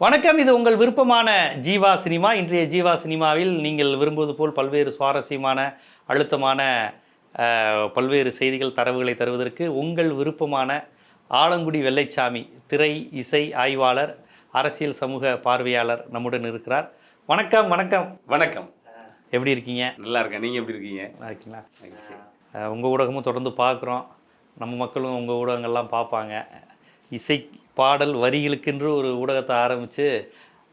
வணக்கம் இது உங்கள் விருப்பமான ஜீவா சினிமா. இன்றைய ஜீவா சினிமாவில் நீங்கள் விரும்புவது போல் பல்வேறு சுவாரஸ்யமான அழுத்தமான பல்வேறு செய்திகள் தரவுகளை தருவதற்கு உங்கள் விருப்பமான ஆலங்குடி வெள்ளைச்சாமி திரை இசை ஆய்வாளர் அரசியல் சமூக பார்வையாளர் நம்முடன் இருக்கிறார். வணக்கம் வணக்கம். வணக்கம். எப்படி இருக்கீங்க? நல்லா இருக்கேன். நீங்க எப்படி இருக்கீங்க? நல்லா இருக்கீங்களா? மகிழ்ச்சி. அஹ், உங்க ஊடகமும் தொடர்ந்து பார்க்குறோம். நம்ம மக்களும் உங்கள் ஊடகங்கள்லாம் பார்ப்பாங்க. இசை பாடல் வரிகளுக்கென்று ஒரு ஊடகத்தை ஆரம்பித்து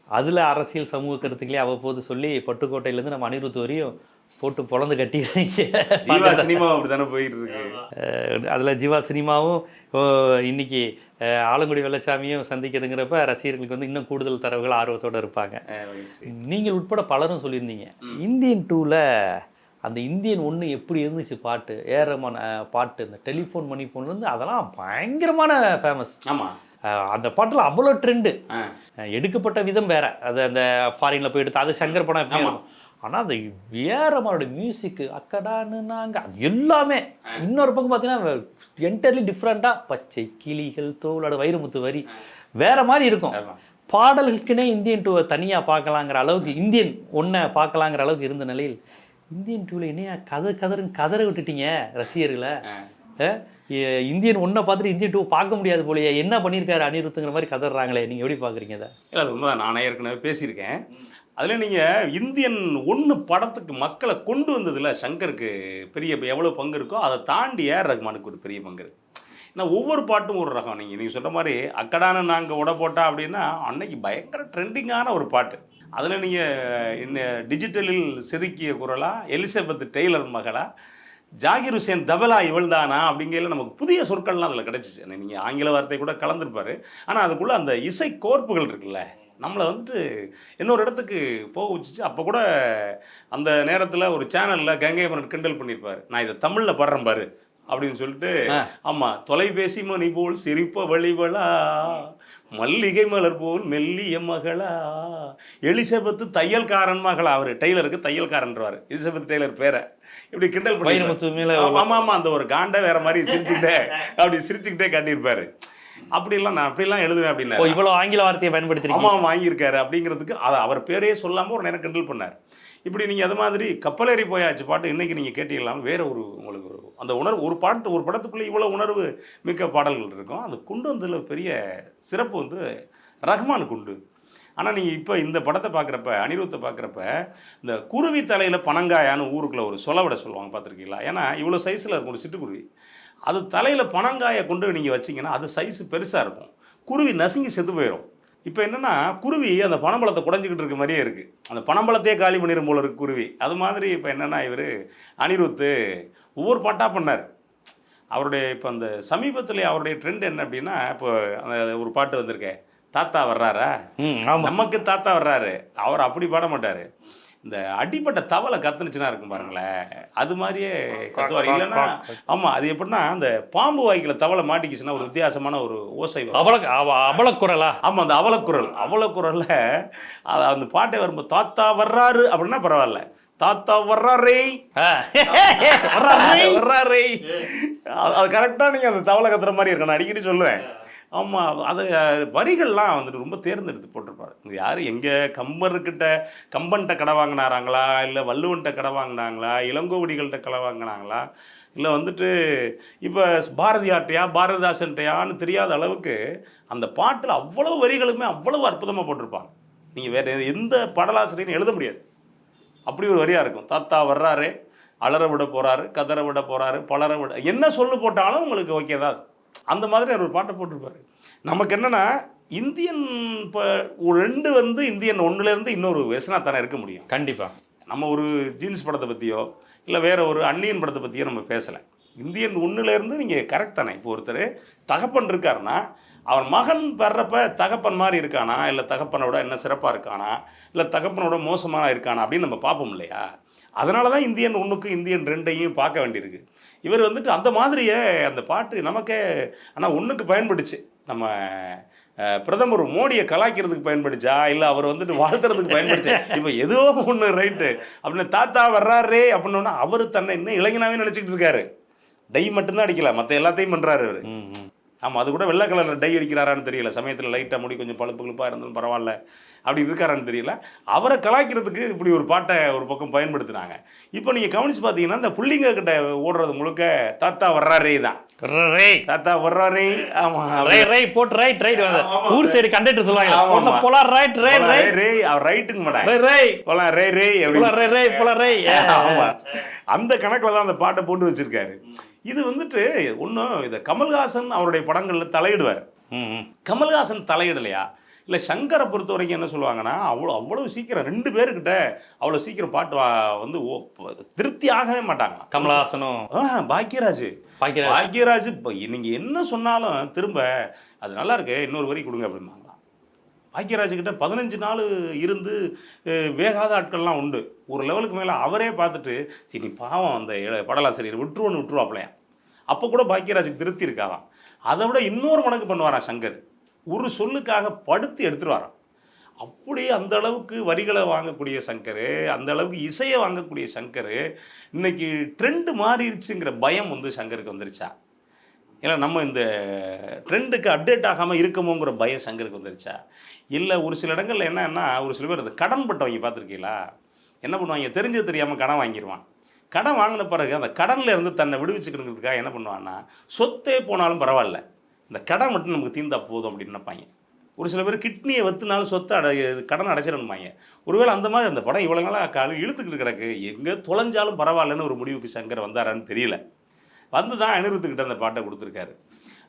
அதில் அரசியல் சமூக கருத்துக்களே அவ்வப்போது சொல்லி பட்டுக்கோட்டையிலேருந்து நம்ம அனிருத் வரையும் போட்டு பொழந்து கட்டிடுறீங்க. ஜீவா சினிமா அப்படித்தானே போயிட்டு இருக்கு அதில் ஜீவா சினிமாவும் இன்னைக்கு ஆலங்குடி வெள்ளச்சாமியும் சந்திக்கிறதுங்கிறப்ப ரசிகர்களுக்கு வந்து இன்னும் கூடுதல் தரவுகள் ஆர்வத்தோடு இருப்பாங்க. நீங்கள் உட்பட பலரும் சொல்லியிருந்தீங்க. இந்தியன் டூவில் அந்த இந்தியன் ஒன்று எப்படி இருந்துச்சு பாட்டு? அஹ், பாட்டு இந்த டெலிஃபோன் மணி ஃபோன்லேருந்து அதெல்லாம் பயங்கரமான ஃபேமஸ் ஆமா. அந்த பாட்டில் அவ்வளோ ட்ரெண்டு எடுக்கப்பட்ட விதம் வேற. அது அந்த ஃபாரினில் போய் எடுத்து அது சங்கர் படம் எப்படி. ஆனால் அந்த ஏஆர் ரஹ்மானோட மியூசிக்கு அக்கடான்னு நாங்க அது எல்லாமே. இன்னொரு பக்கம் பார்த்தீங்கன்னா என்டர்லி டிஃப்ரெண்ட்டாக பச்சை கிளிகள் தோளோட வைரமுத்து வரி வேற மாதிரி இருக்கும். பாடல்களுக்குனே இந்தியன் டூவை தனியாக பார்க்கலாங்கிற அளவுக்கு இந்தியன் ஒன்றை பார்க்கலாங்கிற அளவுக்கு இருந்த நிலையில் இந்தியன் டூவில் என்னையா கதை கதறுன்னு கதற விட்டுட்டீங்க ரசிகர்களை? இந்தியன் ஒன்றை பார்த்துட்டு இந்தியன் டூ பார்க்க முடியாது போலயே. என்ன பண்ணியிருக்காரு அனிருத்துங்கிற மாதிரி கதறாங்களே. நீங்கள் எப்படி பார்க்குறீங்க அதை இல்லை அது உண்மைதான். நானே ஏற்கனவே பேசியிருக்கேன். அதில் நீங்கள் இந்தியன் ஒன்று படத்துக்கு மக்களை கொண்டு வந்ததுல சங்கருக்கு பெரிய எவ்வளோ பங்கு இருக்கோ அதை தாண்டி ஏஆர் ரஹ்மானுக்கு ஒரு பெரிய பங்கு இருக்குது ஏன்னா ஒவ்வொரு பாட்டும் ஒரு ரகம். நீங்கள் நீங்கள் சொன்ன மாதிரி அக்கடான நாங்கள் உட போட்டா அப்படின்னா அன்னைக்கு பயங்கர ட்ரெண்டிங்கான ஒரு பாட்டு. அதில் நீங்கள் இன்ன டிஜிட்டலில் செதுக்கிய குரலாக எலிசபெத் டெய்லர் மகளா ஜாகிர் ஹுசேன் தபலா இவள்தானா அப்படிங்கையில நமக்கு புதிய சொற்கள்லாம் அதில் கிடச்சிச்சு. நீங்கள் ஆங்கில வார்த்தை கூட கலந்துருப்பாரு. ஆனால் அதுக்குள்ளே அந்த இசை கோர்ப்புகள் இருக்குல்ல நம்மளை வந்துட்டு இன்னொரு இடத்துக்கு போக வச்சுச்சு. அப்போ கூட அந்த நேரத்தில் ஒரு சேனலில் கங்கை மரன் கிண்டல் பண்ணியிருப்பாரு நான் இதை தமிழில் பாடுறேன் பாரு அப்படின்னு சொல்லிட்டு. ஆமாம் தொலைபேசி மணி போல் சிரிப்ப வழிவளா மல்லிகை மலர் போல் மெல்லிய மகளா எலிசபெத்து தையல்காரன் மகளா. அவர் டெய்லருக்கு தையல்காரன்றவார். எலிசபெத் டெய்லர் பேரை. இப்படி கிண்டல் பண்ணி வைரமுத்து மேல ஆமா ஆமா அந்த ஒரு காண்டை வேற மாதிரி சிரிச்சுக்கிட்டே அப்படி சிரிச்சுக்கிட்டே காட்டியிருப்பாரு அப்படிலாம் நான் அப்படிலாம் எழுதுவேன் அப்படின்னு. இவ்வளோ ஆங்கில வார்த்தையை பயன்படுத்திருக்கீங்க. ஆமா வாங்கியிருக்காரு அப்படிங்கிறதுக்கு அதை அவர் பேரே சொல்லாம ஒரு நேரம் கிண்டல் பண்ணார். இப்படி நீங்க அது மாதிரி கப்பலேறி போயாச்சு பாட்டு இன்னைக்கு நீங்க கேட்டீங்களாம் வேற ஒரு உங்களுக்கு ஒரு அந்த உணர்வு ஒரு பாட்டு ஒரு படத்துக்குள்ள இவ்வளவு உணர்வு மிக்க பாடல்கள் இருக்கும். அது கொண்டு வந்ததுல பெரிய சிறப்பு வந்து ரஹ்மானுக்கு உண்டு ஆனால் நீங்கள் இப்போ இந்த படத்தை பார்க்குறப்ப அனிருத்தை பார்க்குறப்ப இந்த குருவி தலையில் பனங்காயான்னு ஊருக்குள்ளே ஒரு சொலவிட சொல்லுவாங்க பார்த்துருக்கீங்களா ஏன்னா இவ்வளோ சைஸில் இருக்கும் ஒரு சிட்டுக்குருவி. அது தலையில் பனங்காயை கொண்டு நீங்கள் வச்சிங்கன்னா அது சைஸ் பெருசாக இருக்கும். குருவி நசுங்கி செத்து போயிடும் இப்போ என்னென்னா குருவி அந்த பனம்பழத்தை குடஞ்சிக்கிட்டு இருக்க மாதிரியே இருக்குது அந்த பனம்பழத்தையே காலி பண்ணிடும் போல இருக்கு குருவி. அது மாதிரி இப்போ என்னென்னா இவர் அனிருத்து ஒவ்வொரு பாட்டாக பண்ணார். அவருடைய இப்போ அந்த சமீபத்தில் அவருடைய ட்ரெண்ட் என்ன அப்படின்னா இப்போ அந்த ஒரு பாட்டு வந்திருக்கே. தாத்தா வர்றாரா? ம் ஆமாம் நமக்கு தாத்தா வர்றாரு. அவர் அப்படி பாட மாட்டாரு. இந்த அடிப்பட்ட தவளை கத்துனுச்சுன்னா இருக்கும் பாருங்களேன். அது மாதிரியே கத்துவார். இல்லைன்னா ஆமா அது எப்படின்னா அந்த பாம்பு வாய்க்குள்ள தவளை மாட்டிக்கிச்சுன்னா ஒரு வித்தியாசமான ஒரு ஓசை வரும். அவல அவ அவலக்குரலா? ஆமா அந்த அவலக்குரல். அவலக்குரல்ல அது அந்த பாட்டை வரும்போது தாத்தா வர்றாரு அப்படின்னா பரவாயில்ல. தாத்தா வர்றாரே. வர்றாரே. வர்றாரே. அது- அது கரெக்டா நீங்க அந்த தவளை கத்துற மாதிரி இருக்கு நான் அடிக்கடி சொல்லுவேன். ஆமாம் அது வரிகள்லாம் வந்துட்டு ரொம்ப தேர்ந்தெடுத்து போட்டிருப்பாரு. யார் எங்கே கம்பர்கிட்ட கம்பன்கிட்ட கடை வாங்கினாராங்களா? இல்லை வள்ளுவன்கிட்ட கடை வாங்கினாங்களா? இளங்கோவடிகள்கிட்ட கடை வாங்கினாங்களா? இல்லை வந்துட்டு இப்போ பாரதியார்ட்டையா பாரதிதாசன்ட்டையான்னு தெரியாத அளவுக்கு அந்த பாட்டில் அவ்வளவு வரிகளுமே அவ்வளவு அற்புதமாக போட்டிருப்பாங்க. நீங்கள் வேற எந்த பாடலாசிரியரும் எழுத முடியாது. அப்படி ஒரு வரியாக இருக்கும். தாத்தா வர்றாரு அலற விட போகிறாரு கதற விட போகிறாரு பலர விட என்ன சொல்லு போட்டாலும் உங்களுக்கு ஓகே தான். அந்த மாதிரி அவர் ஒரு பாட்டை போட்டிருப்பாரு. நமக்கு என்னன்னா இந்தியன் இப்போ ரெண்டு வந்து இந்தியன் ஒன்றுலேருந்து இன்னொரு வெசனா தானே இருக்க முடியும். கண்டிப்பா. நம்ம ஒரு ஜீன்ஸ் படத்தை பற்றியோ இல்லை வேற ஒரு அந்நியன் படத்தை பற்றியோ நம்ம பேசலை. இந்தியன் ஒன்றுலேருந்து நீங்கள் கரெக்ட் தானே. இப்போ ஒருத்தர் தகப்பன் இருக்காருன்னா அவன் மகன் வர்றப்ப தகப்பன் மாதிரி இருக்கானா? இல்லை தகப்பனோட என்ன சிறப்பாக இருக்கானா? இல்லை தகப்பனோட மோசமாக இருக்கானா? அப்படின்னு நம்ம பார்ப்போம் இல்லையா? அதனால தான் இந்தியன் ஒன்றுக்கு இந்தியன் ரெண்டையும் பார்க்க வேண்டியிருக்கு. இவர் வந்துட்டு அந்த மாதிரியே அந்த பாட்டு நமக்கே ஆனால் ஒன்றுக்கு பயன்படுச்சு நம்ம பிரதமர் மோடியை கலாய்க்கிறதுக்கு பயன்படுச்சா? இல்லை அவர் வந்துட்டு வாழ்த்துறதுக்கு பயன்படுச்சு? இப்போ ஏதோ ஒன்று ரைட்டு. அப்படின்னு தாத்தா வர்றாரே அப்படின்னா அவர் தன்னை இன்னும் இளைஞனாவே நினச்சிக்கிட்டு இருக்காரு. டை மட்டும்தான் அடிக்கல மற்ற எல்லாத்தையும் பண்ணுறாரு அவர். ஆமாம் அது கூட வெள்ளை கலரில் டை அடிக்கிறாரான்னு தெரியல. சமயத்தில் லைட்டாக முடி கொஞ்சம் பழுப்பு கிழுப்பாக இருந்தாலும் பரவாயில்ல. அப்படி இருக்காரான்னு தெரியல. அவரை கலாய்க்கிறதுக்கு இப்படி ஒரு பாட்டை ஒரு பக்கம் பயன்படுத்துனாங்க. இப்போ நீங்கள் கவனிச்சு பார்த்தீங்கன்னா இந்த புள்ளிங்க கிட்ட ஓடுறது முழுக்க தாத்தா வர்றாரே தான். தாத்தா வர்றாரே. ஆமாம் ரை போட்டு ரைட் ரைட். ஊர் சைடு கண்டக்டர் சொல்லுவாங்க. போலாம் ரைட் ரைட் ரே ரைட். ரே அவர் ரைட்டுங்க மேடம். ரை போலாம் ரே ரே ரை ரை போலாம் ரை. ஆமா. அந்த கணக்குல தான் அந்த பாட்டை போட்டு வச்சிருக்காரு. இது வந்துட்டு ஒன்றும் இதை கமல்ஹாசன் அவருடைய படங்கள்ல தலையிடுவார். கமல்ஹாசன் தலையிடலையா? இல்லை சங்கரை பொறுத்த வரைக்கும் என்ன சொல்லுவாங்கன்னா அவ்வளோ அவ்வளவு சீக்கிரம் ரெண்டு பேருக்கிட்ட அவ்வளோ சீக்கிரம் பாட்டு வா- வந்து திருப்தி ஆகவே மாட்டாங்க. கமலஹாசனும் பாக்கியராஜ். பாக்கியராஜ். பாக்கியராஜ் இப்போ நீங்கள் என்ன சொன்னாலும் திரும்ப அது நல்லா இருக்கு இன்னொரு வரி கொடுங்க அப்படின்னாங்களாம் பாக்கியராஜ் கிட்ட பதினஞ்சு நாள் இருந்து வேகாத ஆட்கள்லாம் உண்டு. ஒரு லெவலுக்கு மேலே அவரே பார்த்துட்டு சரி நீ பாவம் அந்த படலாசிரியர் விட்டுருவோன்னு விட்டுருவாப்லையாம் அப்போ கூட பாக்கியராஜுக்கு திருப்தி இருக்காதாம் அதை விட இன்னொரு மடங்கு பண்ணுவாராம் சங்கர். ஒரு சொல்லுக்காக படுத்து எடுத்துருவாராம் அப்படி அந்த அளவுக்கு வரிகளை வாங்கக்கூடிய சங்கர் அந்த அளவுக்கு இசையை வாங்கக்கூடிய சங்கர் இன்னைக்கு ட்ரெண்டு மாறிடுச்சுங்கிற பயம் வந்து சங்கருக்கு வந்துருச்சா? ஏன்னா நம்ம இந்த ட்ரெண்டுக்கு அப்டேட் ஆகாமல் இருக்கமோங்கிற பயம் சங்கருக்கு வந்துருச்சா? இல்லை ஒரு சில இடங்களில் என்னன்னா ஒரு சில பேர் இந்த கடன் பட்டவங்க பார்த்துருக்கீங்களா? என்ன பண்ணுவாங்க? தெரிஞ்சது தெரியாமல் கடன் வாங்கிடுவான் கடன் வாங்கின பிறகு அந்த கடனில் இருந்து தன்னை விடுவிச்சுக்கணுங்கிறதுக்காக என்ன பண்ணுவான்னா சொத்தே போனாலும் பரவாயில்ல. இந்த கடன் மட்டும் நமக்கு தீர்ந்தா போதும் அப்படின்னு நினைப்பாங்க. ஒரு சில பேர் கிட்னியை வத்துனாலும் சொத்தை அடை கடன் அடைச்சிடணுமாங்க. ஒருவேளை அந்த மாதிரி அந்த படம் இவ்வளோ நாளாக காலு இழுத்துக்கிட்டு கிடக்கு. எங்கே தொலைஞ்சாலும் பரவாயில்லன்னு ஒரு முடிவுக்கு சங்கர் வந்தாரான்னு தெரியல. வந்து தான் அனிருத்துக்கிட்ட அந்த பாட்டை கொடுத்துருக்காரு.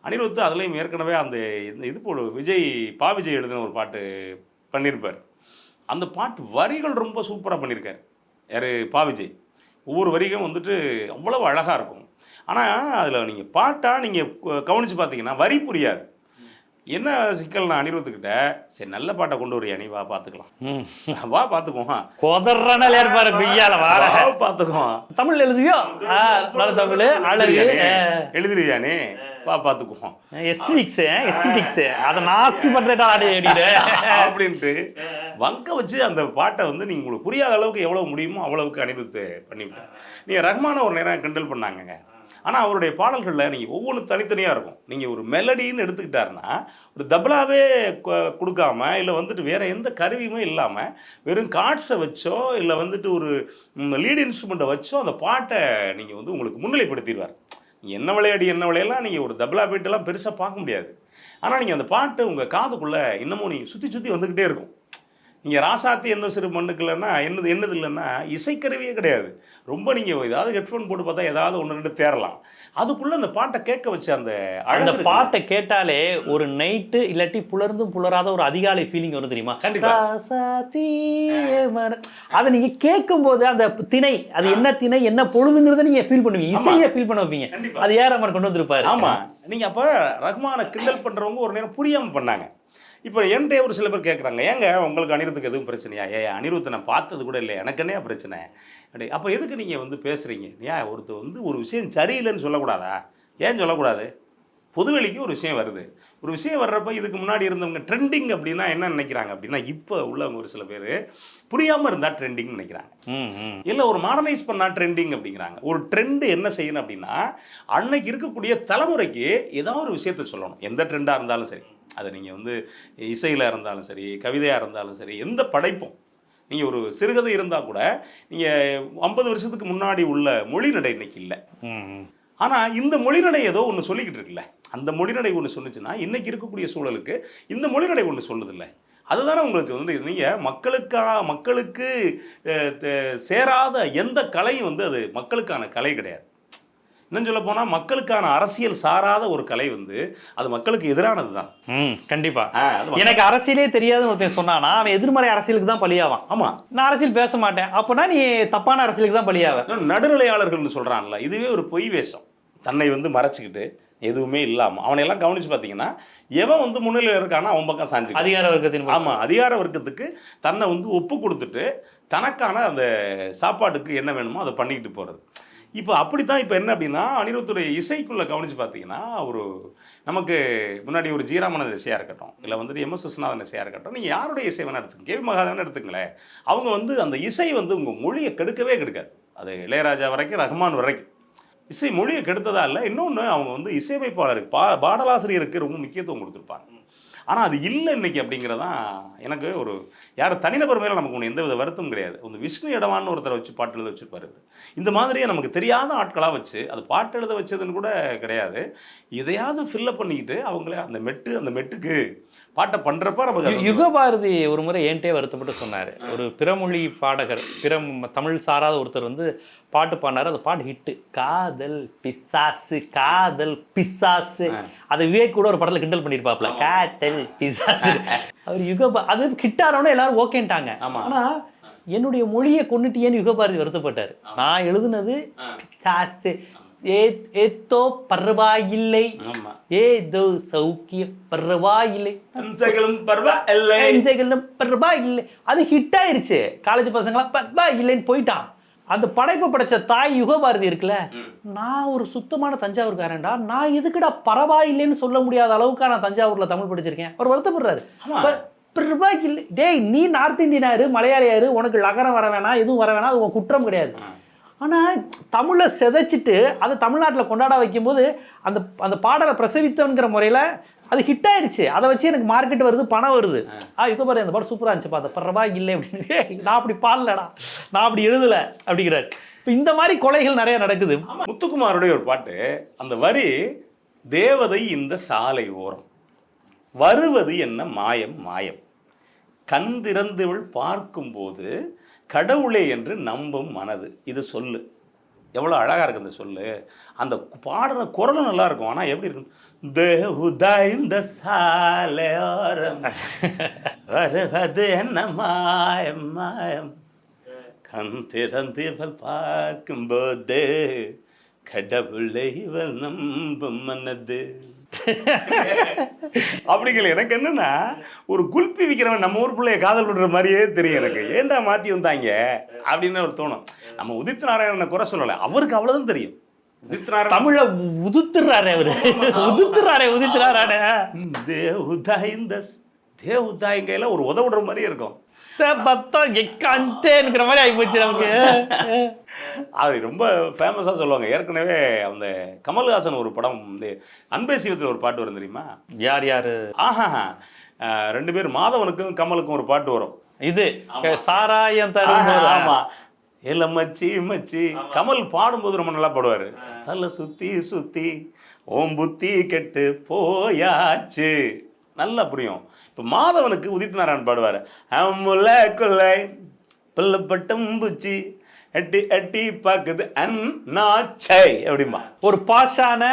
அனிருத்து அதுலேயும் ஏற்கனவே அந்த இந்த இது போல விஜய் பா விஜய் எழுதின ஒரு பாட்டு பண்ணியிருப்பார் அந்த பாட்டு வரிகள் ரொம்ப சூப்பராக பண்ணியிருக்காரு யார்? பா விஜய். ஒவ்வொரு வரிகளும் வந்துட்டு அவ்வளவு அழகாக இருக்கும். ஆனால் அதில் நீங்கள் பாட்டாக நீங்கள் கவனித்து பார்த்தீங்கன்னா வரி புரியாது. என்ன சிக்கல் நான் அனிருத்துக்கிட்ட சரி நல்ல பாட்டை கொண்டு வரியா நீ? வா பார்த்துக்கலாம். வா பார்த்துக்குவோம் கொதறனல் ஏற்பாரு பிய்யால வா பார்த்துக்குவோம் தமிழ் எழுதுவியோ? தமிழ் அழகு எழுதுறியானே வா பார்த்துக்குவோம் எஸ்டிக்ஸ் எஸ்டிக்ஸ் அதை நாஸ்தி பண்றேட்டா ஆடி அப்படின்ட்டு வங்க வச்சு அந்த பாட்டை வந்து நீங்க உங்களுக்கு புரியாத அளவுக்கு எவ்வளவு முடியுமோ அவ்வளவுக்கு அனிருத்து பண்ணிவிட்டேன் நீங்க ரஹ்மான ஒரு நேரம் கிண்டல் பண்ணாங்கங்க. ஆனால் அவருடைய பாடல்களில் நீங்கள் ஒவ்வொன்றும் தனித்தனியாக இருக்கும். நீங்கள் ஒரு மெலடின்னு எடுத்துக்கிட்டாருன்னா ஒரு தபலாவே கொடுக்காம இல்லை வந்துட்டு வேறு எந்த கருவியுமே இல்லாமல் வெறும் கார்ட்ஸை வச்சோ இல்லை வந்துட்டு ஒரு லீட் இன்ஸ்ட்ருமெண்ட்டை வச்சோ அந்த பாட்டை நீங்கள் வந்து உங்களுக்கு முன்னிலைப்படுத்திடுவார். என்ன விளையாடி என்ன விளையெல்லாம் நீங்கள் ஒரு தபலா பீட்டெல்லாம் பெருசாக பார்க்க முடியாது. ஆனால் நீங்கள் அந்த பாட்டு உங்கள் காதுக்குள்ளே இன்னமும் நீங்கள் சுற்றி சுற்றி வந்துக்கிட்டே இருக்கும். நீங்கள் ராசாத்தி என்ன சிறு மண்ணுக்குள்ளன்னா என்னது என்னது இல்லைன்னா இசைக்கருவியே கிடையாது. ரொம்ப நீங்கள் ஏதாவது ஹெட்ஃபோன் போட்டு பார்த்தா ஏதாவது ஒன்று ரெண்டு தேரலாம் அதுக்குள்ளே அந்த பாட்டை கேட்க வச்ச அந்த அந்த? பாட்டை கேட்டாலே ஒரு நைட்டு இல்லாட்டி புலர்ந்தும் புலராத ஒரு அதிகாலை ஃபீலிங் வரும் தெரியுமா? அதை நீங்க கேட்கும் போது அந்த திணை அது என்ன திணை என்ன பொழுதுங்கிறத நீங்க ஃபீல் பண்ணுவீங்க. இசையை ஃபீல் பண்ண வைப்பீங்க. அது ஏற மாதிரி கொண்டு வந்திருப்பாரு. ஆமா. நீங்க அப்ப ரஹ்மானை கிண்டல் பண்றவங்க ஒரு நேரம் புரியாம பண்ணாங்க. இப்போ என்கிட்ட ஒரு சில பேர் கேட்குறாங்க ஏங்க உங்களுக்கு அனிருத்துக்கு எதுவும் பிரச்சனையா? ஏ அனிருத்தை நான் பார்த்தது கூட இல்லை எனக்கு என்னையா பிரச்சனை? அப்படி அப்போ எதுக்கு நீங்கள் வந்து பேசுகிறீங்க ஏன் ஒருத்தர் வந்து ஒரு விஷயம் சரியில்லைன்னு சொல்லக்கூடாதா? ஏன் சொல்லக்கூடாது? பொதுவெளிக்கு ஒரு விஷயம் வருது. ஒரு விஷயம் வர்றப்ப இதுக்கு முன்னாடி இருந்தவங்க ட்ரெண்டிங் அப்படின்னா என்ன நினைக்கிறாங்க அப்படின்னா இப்போ உள்ளவங்க ஒரு சில பேர் புரியாமல் இருந்தால் ட்ரெண்டிங்னு நினைக்கிறாங்க. இல்லை ஒரு மாடர்னைஸ் பண்ணா ட்ரெண்டிங் அப்படிங்கிறாங்க. ஒரு ட்ரெண்டு என்ன செய்யணும் அப்படின்னா அன்னைக்கு இருக்கக்கூடிய தலைமுறைக்கு ஏதாவது ஒரு விஷயத்த சொல்லணும். எந்த ட்ரெண்டாக இருந்தாலும் சரி. அது நீங்கள் வந்து இசையில் இருந்தாலும் சரி கவிதையாக இருந்தாலும் சரி எந்த படைப்பும் நீங்கள் ஒரு சிறுகதை இருந்தால் கூட நீங்கள் ஐம்பது வருஷத்துக்கு முன்னாடி உள்ள மொழிநடை இன்னைக்கு இல்லை. ஆனால் இந்த மொழிநடை ஏதோ ஒன்று சொல்லிக்கிட்டு இருக்குல்ல. அந்த மொழிநடை ஒன்று சொன்னுச்சுன்னா இன்னைக்கு இருக்கக்கூடிய சூழலுக்கு இந்த மொழிநடை ஒன்று சொல்லுதில்ல. அதுதானே உங்களுக்கு வந்து நீங்கள் மக்களுக்கா மக்களுக்கு சேராத எந்த கலையும் வந்து அது மக்களுக்கான கலை கிடையாது. இன்னும் சொல்ல போனால் மக்களுக்கான அரசியல் சாராத ஒரு கலை வந்து அது மக்களுக்கு எதிரானது தான் ம், கண்டிப்பா. அது மக்கள்- எனக்கு அரசியலே தெரியாதுன்னு ஒருத்தன் சொன்னானா அவன் எதிர்மறை அரசியலுக்கு தான் பலியாவான் ஆமாம் நான் அரசியல் பேச மாட்டேன். அப்பனா நீ தப்பான அரசியலுக்கு தான் பலியாவ நடுநிலையாளர்கள்னு சொல்கிறான்ல இதுவே ஒரு பொய் வேஷம். தன்னை வந்து மறைச்சிக்கிட்டு எதுவுமே இல்லாமல் அவனையெல்லாம் கவனித்து பார்த்தீங்கன்னா எவன் வந்து முன்னிலையில் இருக்கானோ அவன் பக்கம் சாஞ்சு அதிகார வர்க்கத்தின். ஆமாம் அதிகார வர்க்கத்துக்கு தன்னை வந்து ஒப்பு கொடுத்துட்டு தனக்கான அந்த சாப்பாட்டுக்கு என்ன வேணுமோ அதை பண்ணிக்கிட்டு போகிறது இப்போ அப்படித்தான் இப்போ என்ன அப்படின்னா அனிருத்துடைய இசைக்குள்ளே கவனித்து பார்த்தீங்கன்னா ஒரு நமக்கு முன்னாடி ஒரு ஜீராமனது இசையாக இருக்கட்டும் இல்லை வந்துட்டு எம் எஸ் விஸ்வநாதன் இசையாக இருக்கட்டும் நீங்கள் யாருடைய இசை வேணால் எடுத்துங்க கேவி மகாதேவன் எடுத்துங்களேன் அவங்க வந்து அந்த இசை வந்து உங்கள் மொழியை கெடுக்கவே கெடுக்காது. அது இளையராஜா வரைக்கும் ரஹ்மான் வரைக்கும். இசை மொழியை கெடுத்ததா இல்லை இன்னொன்று அவங்க வந்து இசையமைப்பாளருக்கு பா பாடலாசிரியருக்கு ரொம்ப முக்கியத்துவம் கொடுத்துருப்பாங்க. ஆனால் அது இல்லை இன்னைக்கு அப்படிங்கிறதான் எனக்கு ஒரு யார் தனிநபர் மேலே நமக்கு ஒன்று எந்தவித வருத்தம் கிடையாது. ஒன்று விஷ்ணு இடவான்னு ஒருத்தரை வச்சு பாட்டு எழுத வச்சுருப்பாரு இந்த மாதிரியே நமக்கு தெரியாத ஆட்களாக வச்சு அது பாட்டு எழுத வச்சதுன்னு கூட கிடையாது. எதையாவது ஃபில்லப் பண்ணிக்கிட்டு அவங்களே அந்த மெட்டு அந்த மெட்டுக்கு பாட்டை பண்ணுறப்ப நமக்கு வந்து- யுகபாரதி ஒரு முறை ஏன்ட்டே வருத்தப்பட்டு சொன்னார். ஒரு பிறமொழி பாடகர் பிற தமிழ் சாராத ஒருத்தர் வந்து பாட்டு பாடினாரு. அந்த பாட்டு ஹிட்டு காதல் பிசாசு காதல் பிசாசு. அதை விவேக் கூட ஒரு படத்துல கிண்டல் பண்ணியிருப்பாப்ல காதல் பிசாசு. அவர் யுகபா அது ஹிட்டாரவனே எல்லாரும் ஓகேன்ட்டாங்க. ஆமா. ஆனா என்னுடைய மொழியை கொண்டுட்டியேன்னு யுகபாரதி வருத்தப்பட்டார். நான் எழுதுனது பிசாசு. ஏத்தோ பரவாயில்லை. ஏதோ சௌக்கியம் பரவாயில்லை. அம்சங்களும் பரவாயில்லை. என்ஜைகளும் பர்பா இல்லை அது ஹிட் ஆயிருச்சு. காலேஜ் பசங்களாம் பர்பா இல்லைன்னு போயிட்டான். அந்த படைப்பு படைச்ச தாய் யுகபாரதி இருக்குல்ல நான் ஒரு சுத்தமான தஞ்சாவூர்காரன்டா. நான் எதுக்குடா பரவாயில்லைன்னு சொல்ல முடியாத அளவுக்கு நான் தஞ்சாவூர்ல தமிழ் படிச்சிருக்கேன். அவர் வருத்தப்படுறாரு. பரவாயில்லை. டேய் நீ நார்த் இந்தியனாரு மலையாளியாரு உனக்கு லகரம் வர வேணாம் எதுவும் வர வேணாம் அது உன் குற்றம் கிடையாது. ஆனால் தமிழை சிதைச்சிட்டு அதை தமிழ்நாட்டில் கொண்டாட வைக்கும்போது அந்த அந்த பாடலை பிரசவித்தவங்கிற முறையில் அது ஹிட் ஆயிருச்சு அதை வச்சு எனக்கு மார்க்கெட் வருது பணம் வருது. ஆ. இப்போ பாரு அந்த பாடம் சூப்பராக இருந்துச்சுப்பா அந்த பரவா இல்லை அப்படின்னு. "ஏய், நான் அப்படி பாடலடா. நான் அப்படி எழுதலை அப்படிங்கிறார். இப்போ இந்த மாதிரி கொலைகள் நிறைய நடக்குது. முத்துக்குமாருடைய ஒரு பாட்டு அந்த வரி தேவதை இந்த சாலை ஓரம் வருவது என்ன மாயம் மாயம். கண் திறந்தவள் பார்க்கும்போது கடவுளே என்று நம்பும் மனது. இது சொல்லு. எவ்வளோ அழகாக இருக்குது இந்த சொல்லு. அந்த பாடுற குரலும் நல்லா இருக்கும். ஆனால் எப்படி இருக்கும்? இந்த சாலையோரம் வருவது என்ன மாயம் மாயம் கண் திறந்து இவள் பார்க்கும்போது கடவுளை இவள் நம்பும் மனது. அப்படிங்கல எனக்கு என்னன்னா ஒரு குல்பி விற்கிறவன் நம்ம ஊர் பிள்ளைய காதல் விடுற மாதிரியே தெரியும் எனக்கு. ஏன்டா மாத்தி வந்தாங்க? அப்படின்னு ஒரு தோணும். நம்ம உதித் நாராயணனை குறை சொல்லலை. அவருக்கு அவ்வளவுதான் தெரியும். தமிழை உதுத்துறாரு அவரு. உதுத்துறாரே உதித்துறாரு தேவுதா இந்த தேவுதாயின் கையில ஒரு உதவுடுற மாதிரியே இருக்கும். பத்தம் எக்கான்ட்டேங்கிற மாதிரி ஆகிப்போச்சு நமக்கு. அது ரொம்ப ஃபேமஸாக சொல்லுவாங்க. ஏற்கனவே அந்த கமல்ஹாசன் ஒரு படம் இந்த அன்பே சிவத்தில் ஒரு பாட்டு வரும் தெரியுமா? யார் யாரு? ஆஹா ரெண்டு பேர் மாதவனுக்கும் கமலுக்கும் ஒரு பாட்டு வரும். இது சாராயம் தரும் ஆமா. இல்ல மச்சி மச்சி. கமல் பாடும்போது ரொம்ப நல்லா பாடுவாரு. தலை சுத்தி சுத்தி ஓம் புத்தி கெட்டு போயாச்சு. நல்லா புரியும். இப்போ மாதவனுக்கு உதித் நாராயண் பாடுவார். அம்முல கொள்ளை பிள்ளைப்பட்டம் பூச்சி எட்டி எட்டி பார்க்குது அன் நாச்சை அப்படிமா ஒரு பாஷான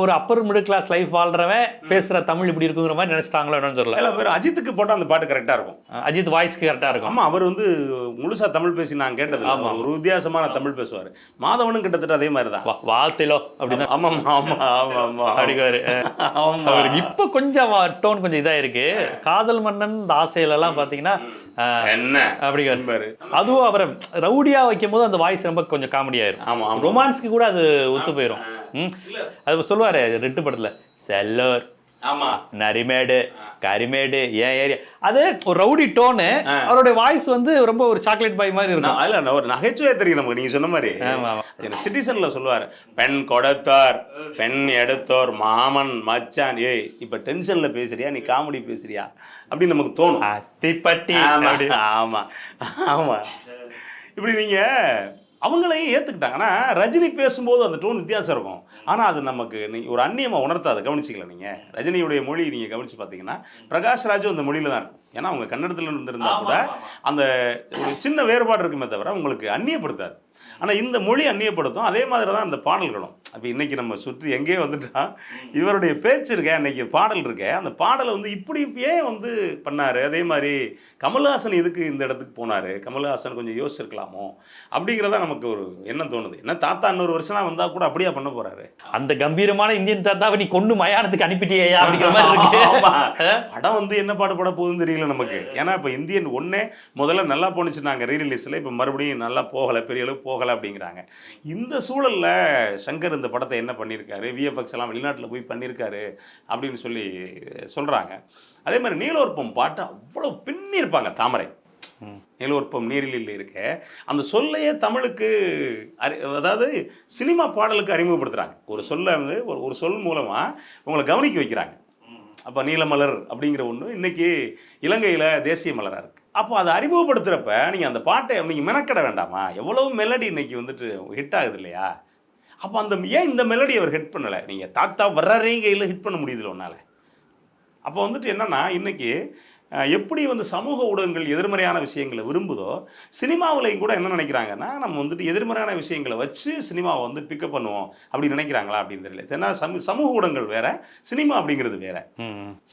ஒரு அப்பர் மிடில் கிளாஸ் லைஃப் வாழ்றவன் பேசுற தமிழ் இப்படி இருக்குங்கிற மாதிரி நினைச்சிட்டாங்களோ என்னன்னு தெரியல. பேர் அஜித்துக்கு போட்டால் அந்த பாட்டு கரெக்டாக இருக்கும். அஜித் வாய்ஸ்க்கு கரெக்டா இருக்கும். ஆமா அவர் வந்து முழுசா தமிழ் பேசி நான் கேட்டது. அவர் ஒரு வித்தியாசமான தமிழ் பேசுவார். மாதவனும் கிட்டத்தட்ட அதே மாதிரி தான். வாழ்த்திலோ அப்படின்னா. ஆமா ஆமா ஆமா ஆமா ஆமா. அவருக்கு இப்ப கொஞ்சம் டோன் கொஞ்சம் இதா இருக்கு. காதல் மன்னன் இந்த எல்லாம் பாத்தீங்கன்னா என்ன? அப்படி அதுவும் அவரை ரவுடியா வைக்கும் போது அந்த வாய்ஸ் ரொம்ப கொஞ்சம் காமெடி ஆயிரும். ஆமா ஆமா. ரொமான்ஸ்க்கு கூட அது ஒத்து போயிரும். ம். அது சொல்லுவாரு ரெட்டு படத்துல. செல்லோர் ஆமா. நரிமேடு கரிமேடு ஏன் ஏரியா அது ஒரு ரவுடி டோனு அவருடைய வாய்ஸ் வந்து ரொம்ப ஒரு சாக்லேட் பாய் மாதிரி இருக்கும். இல்ல ஒரு நகைச்சுவை தெரியும் நமக்கு நீங்க சொன்ன மாதிரி. சிட்டிசன்ல சொல்லுவார் பெண் கொடுத்தார் பெண் எடுத்தோர் மாமன் மச்சான் ஏய் இப்ப டென்ஷன்ல பேசுறியா நீ காமெடி பேசுறியா? அப்படின்னு நமக்கு தோணும். அத்திப்பட்டி ஆமா அப்படி. ஆமா ஆமா. இப்படி நீங்க அவங்களையும் ஏத்துக்கிட்டாங்க. ஆனா ரஜினி பேசும்போது அந்த டோன் வித்தியாசம் இருக்கும். ஆனா அது நமக்கு நீங்க ஒரு அந்நியமா உணர்த்தாத. கவனிச்சிக்கல நீங்க. ரஜினியுடைய மொழி நீங்க கவனிச்சு பார்த்தீங்கன்னா பிரகாஷ் ராஜும் அந்த மொழியில தான் இருக்கும். ஏன்னா அவங்க கன்னடத்துல இருந்திருந்தா கூட அந்த ஒரு சின்ன வேறுபாடு இருக்குமே தவிர உங்களுக்கு அந்நியப்படுத்தாது. ஆனா இந்த மொழி அந்நியப்படுத்தும். அதே மாதிரி தான் அந்த பாடல்களும். அப்போ இன்னைக்கு நம்ம சுற்றி எங்கேயோ வந்துட்டா இவருடைய பேச்சு இருக்க இன்னைக்கு பாடல் இருக்க அந்த பாடலை வந்து இப்படி ஏன் வந்து பண்ணாரு? அதே மாதிரி கமல்ஹாசன் எதுக்கு இந்த இடத்துக்கு போனாரு? கமல்ஹாசன் கொஞ்சம் யோசிச்சிருக்கலாமோ? அப்படிங்கிறதா நமக்கு ஒரு எண்ணம் தோணுது. என்ன தாத்தா இன்னொரு வருஷம்லாம் வந்தா கூட அப்படியா பண்ண போறாரு? அந்த கம்பீரமான இந்தியன் தாத்தாவை நீ கொண்டு மயானத்துக்கு அனுப்பிட்டியா அப்படிங்கிற மாதிரி இருக்கு. படம் வந்து என்ன பாடு பட போகுதுன்னு தெரியல நமக்கு. ஏன்னா இப்போ இந்தியன் ஒன்னே முதல்ல நல்லா போணுச்சு நாங்கள் ரீரிலீஸில் இப்போ மறுபடியும் நல்லா போகலை பெரிய அளவுக்கு போகலை அப்படிங்கிறாங்க. இந்த சூழல்ல சங்கர் இந்த படத்தை என்ன பண்ணியிருக்காரு? விஎஃப்எக்ஸ் எல்லாம் வெளிநாட்டில் போய் பண்ணியிருக்காரு அப்படின்னு சொல்லி சொல்றாங்க. அதே மாதிரி நீலோற்பம் பாட்டு அவ்வளோ பின்னிருப்பாங்க தாமரை. நிலவற்பம் நீரில் இருக்க அந்த சொல்லையே தமிழுக்கு அறி அதாவது சினிமா பாடலுக்கு அறிமுகப்படுத்துகிறாங்க ஒரு சொல்லை வந்து ஒரு ஒரு சொல் மூலமாக உங்களை கவனிக்க வைக்கிறாங்க. அப்போ நீலமலர் அப்படிங்கிற ஒன்று இன்னைக்கு இலங்கையில் தேசிய மலராக இருக்குது அப்போ அதை அறிமுகப்படுத்துகிறப்ப நீங்கள் அந்த பாட்டை நீங்கள் மெனக்கட வேண்டாமா? எவ்வளோ மெலடி இன்னைக்கு வந்துட்டு ஹிட் ஆகுது இல்லையா? அப்போ அந்த ஏன் இந்த மெலடி அவர் ஹிட் பண்ணலை? நீங்கள் தாத்தா வர்றீங்கையில் ஹிட் பண்ண முடியுதுல உன்னால். அப்போ வந்துட்டு என்னென்னா இன்றைக்கி எப்படி வந்து சமூக ஊடகங்கள் எதிர்மறையான விஷயங்களை விரும்புதோ சினிமாவில் கூட என்ன நினைக்கிறாங்கன்னா நம்ம வந்துட்டு எதிர்மறையான விஷயங்களை வச்சு சினிமாவை வந்து பிக்கப் பண்ணுவோம் அப்படி நினைக்கிறாங்களா அப்படின்னு தெரியல. ஏன்னா சமூ சமூக ஊடகங்கள் வேற சினிமா அப்படிங்கிறது வேற.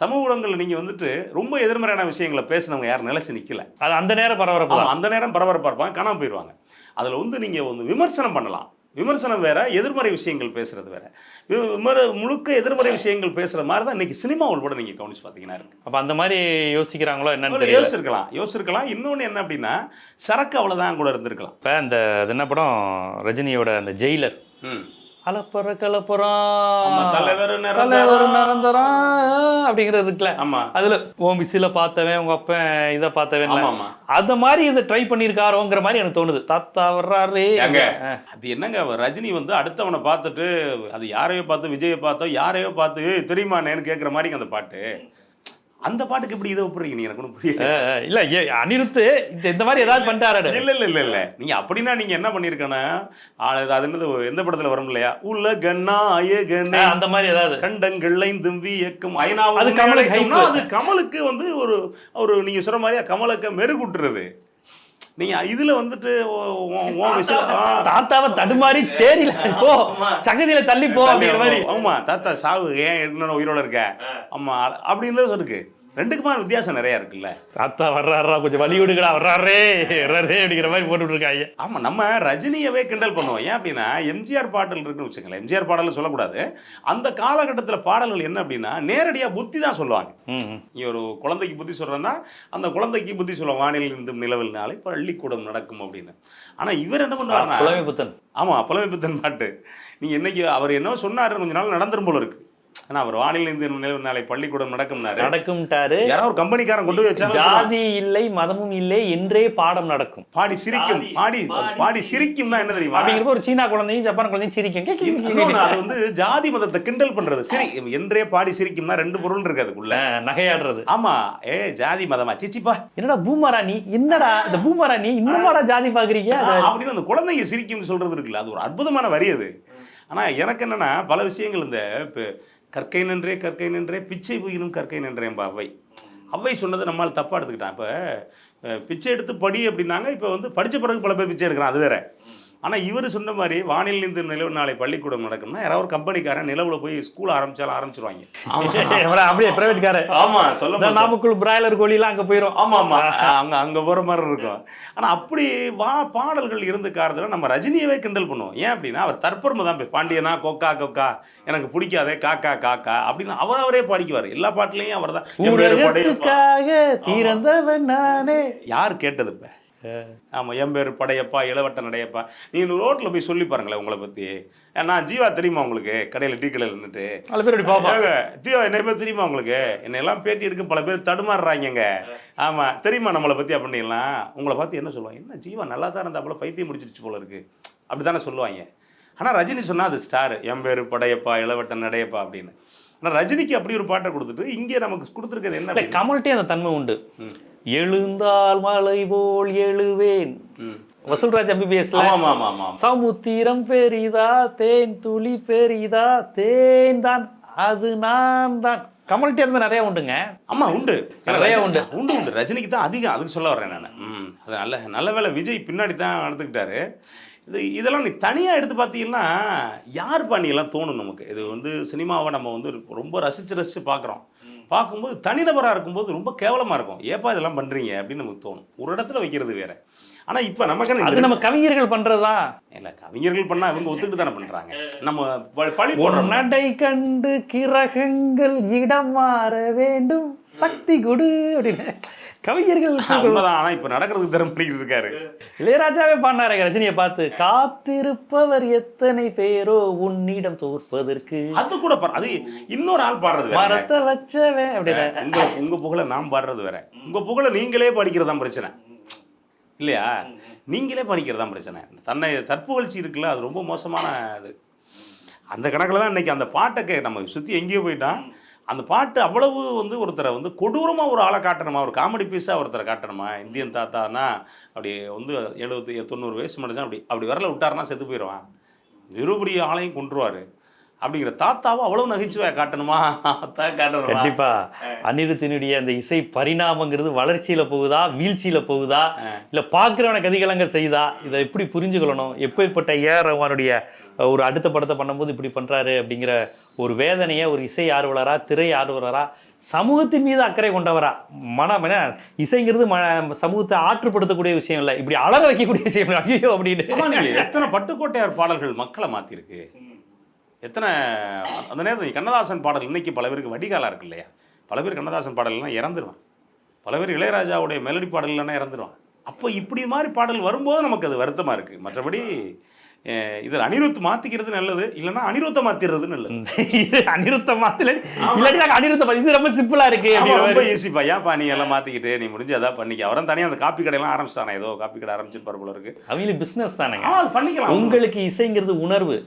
சமூக ஊடகங்களில் நீங்கள் வந்துட்டு ரொம்ப எதிர்மறையான விஷயங்களை பேசினவங்க யாரும் நிலைச்சு நிற்கல அது அந்த நேரம் பரபரப்பு ஆமா, தான் அந்த நேரம் பரபரப்பாக இருப்பாங்க காணாம போயிடுவாங்க அதில் வந்து நீங்கள் வந்து விமர்சனம் பண்ணலாம். விமர்சனம் வேற எதிர்மறை விஷயங்கள் பேசுறது வேற. விமர முழுக்க எதிர்மறை விஷயங்கள் பேசுற மாதிரி தான் இன்னைக்கு சினிமா உள்பட நீங்கள் கவனிச்சு பார்த்தீங்கன்னா இருக்கு. அப்ப அந்த மாதிரி யோசிக்கிறாங்களோ என்னன்னு யோசிச்சிருக்கலாம். யோசிச்சிருக்கலாம். இன்னொன்று என்ன அப்படின்னா சரக்கு அவ்வளோதான் கூட இருந்திருக்கலாம். இப்ப இந்த அது என்ன படம்? ரஜினியோட அந்த ஜெயிலர் ம். அலப்புற கலப்புறம் தலைவர் தலைவர் நிரந்தரம். அப்படிங்கிறது இருக்குல்ல. ஆமா. அதுல உன் விசில பார்த்தவன் உங்க அப்பன் இதை பார்த்தவன் அந்த மாதிரி இதை ட்ரை பண்ணியிருக்காரோங்கிற மாதிரி எனக்கு தோணுது. தாத்தா வர்றாரு. அது என்னங்க ரஜினி வந்து அடுத்தவனை பார்த்துட்டு அது யாரையோ பார்த்து விஜயை பார்த்தோ யாரையோ பார்த்து "ஏய், தெரியுமாண்ணேன்னு கேட்குற மாதிரிங்க அந்த பாட்டு. அந்த பாட்டுக்கு எப்படி இதை ஒப்புறீங்க நீங்க எனக்கு ஒன்றும் புரியல. இல்ல அனிருத்து இந்த இந்த மாதிரி ஏதாவது பண்ணிட்டாரு இல்ல இல்ல இல்ல இல்ல. நீங்க அப்படின்னா நீங்க என்ன பண்ணிருக்கனா அது என்னது எந்த படத்துல வரும் இல்லையா? உலக நாயகனே. அஹ், அந்த மாதிரி ஏதாவது. கண்டங்கள் ஐந்தும் வியக்கும். ஐநாவும் அது கமலுக்கு. அது கமலுக்கு வந்து ஒரு ஒரு நீங்க சொல்ற மாதிரியா கமலுக்கு மெருகூட்டுறது. நீங்க இதுல வந்துட்டு ஓ- ஓ- ஓ விஷயம் ஆ. தாத்தாவை தடுமாறி சேரியில போ. சகதியில தள்ளி போ அப்படிங்கிற மாதிரி. ஆமா தாத்தா சாவு ஏன் இன்னும் உயிரோட இருக்க? ஆமா அப்படின்னு இருக்கு ரெண்டுக்குமான வித்தியாசம் நிறைய இருக்குல்ல. தாத்தா வர்றாரா கொஞ்சம் வழி விடுங்கடா வர்றாரே வர்றாரே அப்படிங்கிற மாதிரி போட்டுட்டு இருக்காங்க ஆமா நம்ம ரஜினியவே கிண்டல் பண்ணுவோம். ஏன் அப்படின்னா எம்ஜிஆர் பாடல் இருக்குன்னு வச்சுக்கோங்களேன். எம்ஜிஆர் பாடல் சொல்லக்கூடாது. அந்த காலகட்டத்தில் பாடல்கள் என்ன அப்படின்னா நேரடியாக புத்தி தான் சொல்லுவாங்க. நீ ஒரு குழந்தைக்கு புத்தி சொல்கிறேன்னா அந்த குழந்தைக்கு புத்தி சொல்லுவாங்க. வானில் இருந்து நிலவில் நாளை பள்ளிக்கூடம் நடக்கும் அப்படின்னு. ஆனால் இவர் என்ன பண்ணுவாருன்னா புலமை புத்தன் ஆமாம் புலமைப்பித்தன் பாட்டு. நீ என்னைக்கு அவர் என்ன சொன்னாரு கொஞ்ச நாள் நடந்துரும் போல இருக்கு. ஏன்னா அவர் வானில் இருந்து நிலவில் நாளை பள்ளிக்கூடம் நடக்கும்னாரு. நடக்கும்ட்டாரு. யாராவது ஒரு கம்பெனிக்காரன் கொண்டு போய் வச்சாலும் ஜாதி இல்லை மதமும் இல்லை என்றே பாடம் நடக்கும். பாடி சிரிக்கும். பாடி பாடி சிரிக்கும்னா என்ன தெரியுமா? அப்படிங்கிறப்ப ஒரு சீனா குழந்தையும் ஜப்பான் குழந்தையும் சிரிக்கும். அது வந்து ஜாதி மதத்தை கிண்டல் பண்றது. சரி என்றே பாடி சிரிக்கும்னா ரெண்டு பொருள் இருக்கு அதுக்குள்ள. நகையாடுறது. ஆமா. ஏ ஜாதி மதமா? சிச்சிப்பா என்னடா பூமரா நீ? என்னடா இந்த பூமரா நீ? இன்னுமாடா ஜாதி பாக்குறீங்க? அது- அப்படின்னு அந்த குழந்தைங்க சிரிக்கும்னு சொல்றது இருக்குல்ல. அது ஒரு அற்புதமான வரி அது. ஆனா எனக்கு என்னன்னா பல விஷயங்கள் இந்த இப்ப கற்கை நின்றே கற்கை நின்றே பிச்சை புகினும் கற்கை நின்றேன் அவை அவ்வை. சொன்னதை நம்மால் தப்பாக எடுத்துக்கிட்டான். இப்போ பிச்சை எடுத்து படி அப்படின்னாங்க. இப்போ வந்து படித்த பிறகு பல பேர் பிச்சை எடுக்கிறான். அது வேறு. ஆனா இவர் சொன்ன மாதிரி வானில் இருந்து நிலவு நாளை பள்ளிக்கூடம் நடக்கும்னா யாராவது ஒரு கம்பெனிக்காரன் நிலவுல போய் ஸ்கூல் ஆரம்பிச்சாலும் ஆரம்பிச்சிருவாங்க. அப்படியே பிரைவேட் கார ஆமா சொல்ல நாமக்கல் பிராய்லர் கோழிலாம் அங்க போயிரும். ஆமா ஆமா. அங்க அங்க போற மாதிரி இருக்கும். ஆனா அப்படி வா பாடல்கள் இருந்த காரணத்துல நம்ம ரஜினியவே கிண்டல் பண்ணுவோம். ஏன் அப்படின்னா அவர் தற்பெருமை தான் போய் பாண்டியனா கொக்கா கொக்கா எனக்கு பிடிக்காதே காக்கா காக்கா அப்படின்னு அவர் அவரே பாடிக்குவார். எல்லா பாட்டுலயும் அவர் தான். யார் கேட்டது இப்ப? ஆமா என் பேர் படையப்பா இளவட்ட நடையப்பா. நீங்க ரோட்ல போய் சொல்லி பாருங்களேன் உங்களை பத்தி. நான் ஜீவா தெரியுமா உங்களுக்கு? கடையில டீ கடையில் நின்றுட்டு நாலு பேர் அப்படி பாப்பா ஏங்க, தீவா என்னை பத்தி தெரியுமா உங்களுக்கு? என்னை எல்லாம் பேட்டி எடுக்க பல பேர் தடுமாறுறாங்கங்க. ஆமா தெரியுமா நம்மளை பத்தி அப்படின்லாம் உங்களை பார்த்து என்ன சொல்லுவாங்க? என்ன ஜீவா நல்லா தான் இருந்தா போல பைத்தியம் முடிச்சிருச்சு போல இருக்கு. அப்படித்தானே சொல்லுவாங்க. ஆனா ரஜினி சொன்னா அது ஸ்டார். என் பேரு படையப்பா இளவட்டன் நடையப்பா அப்படின்னு. ஆனா ரஜினிக்கு அப்படி ஒரு பாட்டை கொடுத்துட்டு இங்கே நமக்கு கொடுத்துருக்கிறது என்ன கமல்ட்டே அந்த தன்மை உண்டு. எழுந்தால் மலை போல் எழுவேன். வசூல்ராஜ் எம்பிபிஎஸ்ல சமுத்திரம் பெரிதா தேன் துளி பெரிதா தேன் தான் அது நான் தான். கமல்ட்டே இருந்து நிறைய உண்டுங்க. ஆமா உண்டு. நிறைய உண்டு. உண்டு உண்டு. ரஜினிக்கு தான் அதிகம் அதுக்கு சொல்ல வர்றேன் நான். அது நல்ல நல்ல வேளை விஜய் பின்னாடி தான் எடுத்துக்கிட்டாரு இது இதெல்லாம் நீ தனியாக எடுத்து பார்த்தீங்கன்னா யார் பண்ணியெல்லாம் தோணும் நமக்கு? இது வந்து சினிமாவை நம்ம வந்து ரொம்ப ரசித்து ரசித்து பார்க்குறோம். பார்க்கும்போது தனிநபராக இருக்கும்போது ரொம்ப கேவலமாக இருக்கும். ஏப்பா இதெல்லாம் பண்ணுறீங்க அப்படின்னு நமக்கு தோணும். ஒரு இடத்துல வைக்கிறது வேற. ஆனால் இப்போ நமக்கு அது நம்ம கவிஞர்கள் பண்றதுதான் இல்லை கவிஞர்கள் பண்ணால் இவங்க ஒத்துக்கிட்டு தானே பண்ணுறாங்க நம்ம ப- பழி போடுறோம். நடை கண்டு கிரகங்கள் இடம் மாற வேண்டும். சக்தி கொடு அப்படின்னு. கவிஞர்கள் உண்மைதான். ஆனால் இப்போ நடக்கிறதுக்கு திறம் பண்ணிக்கிட்டு இருக்காரு. இளையராஜாவே பாடினாரு ரஜினியை பார்த்து காத்திருப்பவர் எத்தனை பேரோ உன்னிடம் தோற்பதற்கு. அது கூட பாரு அது இன்னொரு ஆள் பாடுறது வேற. மரத்தை வச்சவன் அப்படின்னு. உங்க உங்க புகழ நான் பாடுறது வேற. உங்க புகழ நீங்களே படிக்கிறது தான் பிரச்சனை. இல்லையா? நீங்களே பண்ணிக்கிறது தான் பிரச்சனை. தன்னை தற்புகழ்ச்சி இருக்குல்ல அது ரொம்ப மோசமான இது. அந்த கணக்கில் தான் இன்னைக்கு அந்த பாட்டை நம்ம சுற்றி எங்கேயோ போயிட்டான். அந்த பாட்டு அவ்வளவு வந்து ஒருத்தரை வந்து கொடூரமாக ஒரு ஆளை காட்டணுமா? ஒரு காமெடி பீஸாக ஒருத்தரை காட்டணுமா? இந்தியன் தாத்தானா அப்படி வந்து எழுபத்தி தொண்ணூறு வயசு மனுஷன் அப்படி அப்படி வரல விட்டாருன்னா செத்து போயிடுவான். நிருபடி ஆளையும் கொண்டுருவார் அப்படிங்கிற தாத்தாவை அவ்வளவு நகைச்சுவையாக காட்டணுமா? தான் காட்டணுமா? கண்டிப்பா. அனிருத்தினுடைய அந்த இசை பரிணாமங்கிறது வளர்ச்சியில போகுதா வீழ்ச்சியில போகுதா இல்ல பாக்குறவன கதிகலங்க செய்தா? இதை எப்படி புரிஞ்சுக்கொள்ளணும்? எப்பேற்பட்ட ஏஆர் ரஹ்மானுடைய ஒரு அடுத்த படத்தை பண்ணும்போது இப்படி பண்றாரு அப்படிங்கிற ஒரு வேதனையை ஒரு இசை ஆர்வலரா திரை ஆர்வலரா சமூகத்தின் மீது அக்கறை கொண்டவரா? மனம் என்ன இசைங்கிறது ம சமூகத்தை ஆற்றுப்படுத்தக்கூடிய விஷயம் இல்லை. இப்படி அலற வைக்கக்கூடிய விஷயம். ஐயோ அப்படின்னு. எத்தனை பட்டுக்கோட்டையார் பாடல்கள் மக்களை மாத்திருக்கு? எத்தனை அந்த நேரத்தில் கண்ணதாசன் பாடல் இன்னைக்கு பல பேருக்கு வடிகாலா இருக்கு இல்லையா? பல பேர் கண்ணதாசன் பாடல்லாம் இறந்துருவான். பல பேர் இளையராஜாவுடைய மெலடி பாடல்கள்லாம் இறந்துருவான். அப்போ இப்படி மாதிரி பாடல் வரும்போது நமக்கு அது வருத்தமா இருக்கு. மற்றபடி இதில் அனிருத் மாத்திக்கிறது நல்லது இல்லைன்னா அனிருத்தை மாத்திடுறது நல்லது. இது அனிருத்த மாத்தல இல்லாட்டி நாங்க அனிருத்த இது ரொம்ப சிம்பிளா இருக்கு. ரொம்ப. ஈஸிப்பா ஏன்ப்பா நீ எல்லாம் மாத்திக்கிட்டு? நீ முடிஞ்சு அதான் பண்ணிக்க. அவரும் தனியாக அந்த காப்பி கடையெல்லாம் ஆரம்பிச்சிட்டானே. ஏதோ காப்பி கடை ஆரம்பிச்சிருப்பாரு போல இருக்கு. அவங்களுக்கு பிசினஸ் தானேங்க. ஆமா அது பண்ணிக்கலாம். உங்களுக்கு இசைங்கிறது உணர்வு.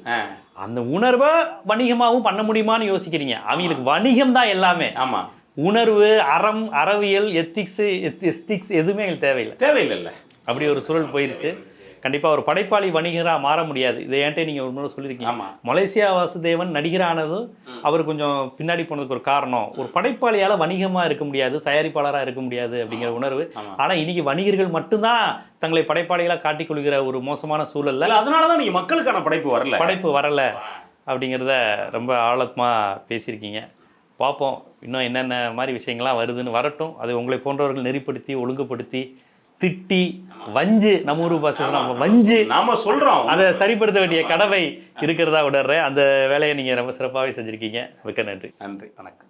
அந்த உணர்வை வணிகமாகவும் பண்ண முடியுமான்னு யோசிக்கிறீங்க. அவங்களுக்கு வணிகம் தான் எல்லாமே. ஆமா. உணர்வு அறம் அறவியல் எத்திக்ஸ் எஸ்டிக்ஸ் எதுவுமே எங்களுக்கு தேவையில்லை. தேவையில்லைல்ல. அப்படி ஒரு சூழல் போயிருச்சு. கண்டிப்பா ஒரு படைப்பாளி வணிகரா மாற முடியாது. இதை என்கிட்ட நீங்க ஒரு முறை சொல்லியிருக்கீங்க. மலேசியா வாசுதேவன் நடிகரானதும் அவர் கொஞ்சம் பின்னாடி போனதுக்கு ஒரு காரணம். ஒரு படைப்பாளியால வணிகமா இருக்க முடியாது தயாரிப்பாளரா இருக்க முடியாது அப்படிங்கிற உணர்வு. ஆமா. ஆனா இன்னைக்கு வணிகர்கள் மட்டும்தான் தங்களை படைப்பாளிகளா காட்டிக்கொள்கிற ஒரு மோசமான சூழல்ல இல்ல அதனால தான் நீங்க மக்களுக்கான படைப்பு வரல. படைப்பு வரல அப்படிங்கிறத ரொம்ப ஆழமா பேசியிருக்கீங்க. பார்ப்போம். இன்னும் என்னென்ன மாதிரி விஷயங்கள்லாம் வருதுன்னு வரட்டும். அது உங்களை போன்றவர்கள் நெறிப்படுத்தி ஒழுங்குபடுத்தி திட்டி வஞ்சு நம்ம ஊர் பாசை நம்ம வஞ்சு நாம சொல்றோம். அதை சரிப்படுத்த வேண்டிய கடமை இருக்கிறதா உணர்றேன் அந்த வேலையை நீங்கள் ரொம்ப சிறப்பாகவே செஞ்சுருக்கீங்க. மிக்க நன்றி. நன்றி. வணக்கம்.